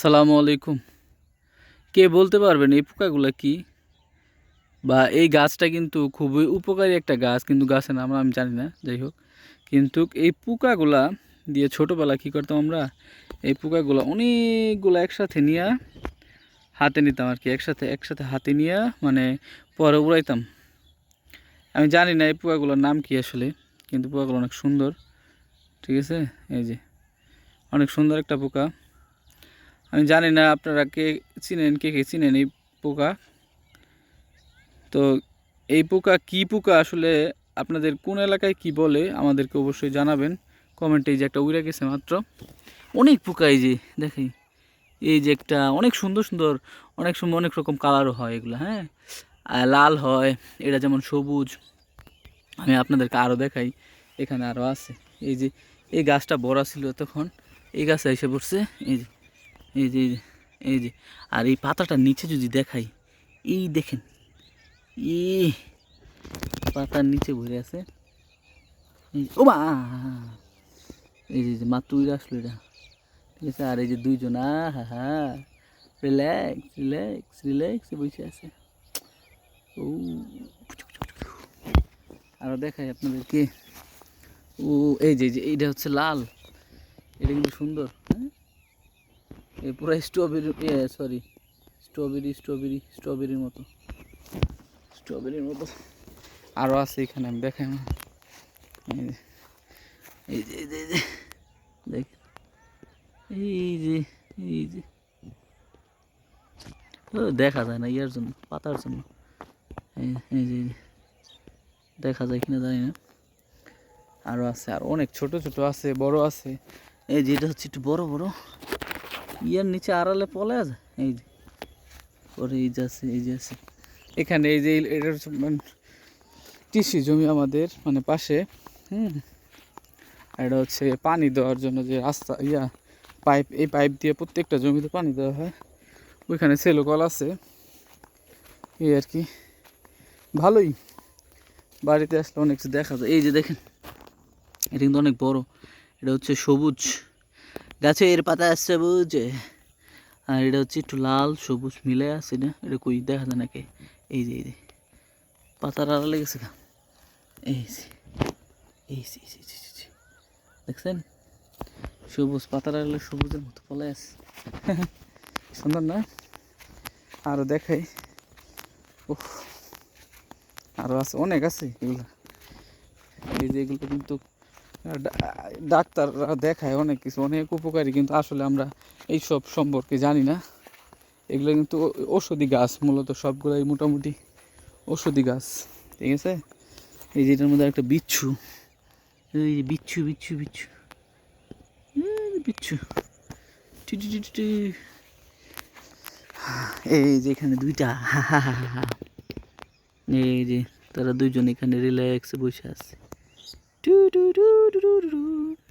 সালামু আলাইকুম। কে বলতে পারবেন এই পোকাগুলো কি? বা এই গাছটা কিন্তু খুবই উপকারী একটা গাছ, কিন্তু গাছের নাম আমি জানি না, যাই হোক। কিন্তু এই পোকাগুলা দিয়ে ছোটোবেলা কী করতাম আমরা? এই পোকাগুলো অনেকগুলো একসাথে নিয়ে হাতে নিতাম আর কি, একসাথে একসাথে হাতে নিয়ে মানে পরে উড়াইতাম। আমি জানি না এই পোকাগুলোর নাম কি আসলে, কিন্তু পোকাগুলো অনেক সুন্দর, ঠিক আছে? এই যে, অনেক সুন্দর একটা পোকা। আমি জানি না আপনারা কে চিনেন, কে কে চিনেন এই পোকা। তো এই পোকা কি পোকা আসলে আপনাদের কোন এলাকায় কি বলে আমাদেরকে অবশ্যই জানাবেন। কমেন্টে এই যে একটা উড়ে গেছে মাত্র। অনেক পোকা এই যে দেখি এই যে একটা অনেক সুন্দর সুন্দর, অনেক সময় অনেক রকম কালারও হয় এগুলো হ্যাঁ? লাল হয়, এটা যেমন সবুজ। আমি আপনাদেরকে আরও দেখাই, এখানে আরও আছে। এই যে, এই গাছটা বড় ছিল তখন, এই গাছে এসে পড়ছে, এই যে। এই যে এই যে, আর এই পাতাটার নিচে যদি দেখাই এই দেখেন ই পাতার নিচে ভরে আছে। ও মা এই যে- মাত্র উড়ে আসলো এটা। ঠিক আছে? আর এই যে দুইজন হা হা রিল্যাক্স রিল্যাক্স রিল্যাক্সে বসে আছে। ও আরও দেখাই আপনাদেরকে। ও এই যে এইটা হচ্ছে লাল। এটা কিন্তু সুন্দর হ্যাঁ? এ পুরো স্ট্রবেরি সরি স্ট্রবেরি স্ট্রবেরি স্ট্রবেরির মতো। স্ট্রবেরির মতো। আরও আছে এখানে, আমি দেখাই না। এই যে এই যে দেখ। এই যে এই যে। দেখা যায় না ইয়ার জন্য, পাতার জন্য। এই এই এই যে। দেখা যায় কিনা জানি না। আরও আছে, আর অনেক ছোট ছোট আছে, বড় আছে। এই যে, এটা হচ্ছে একটু বড় বড়। ইয়ার নিচে আড়ালে পলে আছে? এই যে। পরে এই যে আছে, এই যে আছে। এখানে এই যে এটা হচ্ছে মানে কৃষি জমি আমাদের মানে পাশে হুম এটা হচ্ছে পানি দেওয়ার জন্য যে রাস্তা, ইয়া, পাইপ, এই পাইপ দিয়ে প্রত্যেকটা জমিতে পানি দেওয়া হয়। ওইখানে সেলো কল আছে। এই আর কি। ভালোই। বাড়িতে আসলে অনেক কিছু দেখা যায়। এই যে দেখেন, এটা কিন্তু অনেক বড়। এটা হচ্ছে সবুজ। গাছের পাতা আসছে সবুজ আর এটা হচ্ছে একটু লাল, সবুজ মিলে আছে না? এটা কই? দেখা যায় নাকি? এই যে এই যে। পাতার আড়ালে গেছে গা। এই যে, এই। দেখছেন? সবুজ, পাতার আড়ালে সবুজের মতো পলে আছে। সুন্দর না? আরও দেখাই। উফ আরও আছে, অনেক আছে এগুলো। এই যে এগুলো কিন্তু ডাক্তাররা দেখায় অনেক কিছু, অনেক উপকারী, কিন্তু আসলে আমরা এই সব সম্পর্কে জানি না এগুলো কিন্তু ঔষধি গাছ, মূলত সবগুলোই মোটামুটি ঔষধি গাছ, ঠিক আছে এই যে এটার মধ্যে একটা বিচ্ছু, এই যে বিচ্ছু বিচ্ছু বিচ্ছু বিচ্ছু। এই যে এখানে দুইটা এই যে তারা দুইজন এখানে রিল্যাক্সে বসে আছে du du du du du du.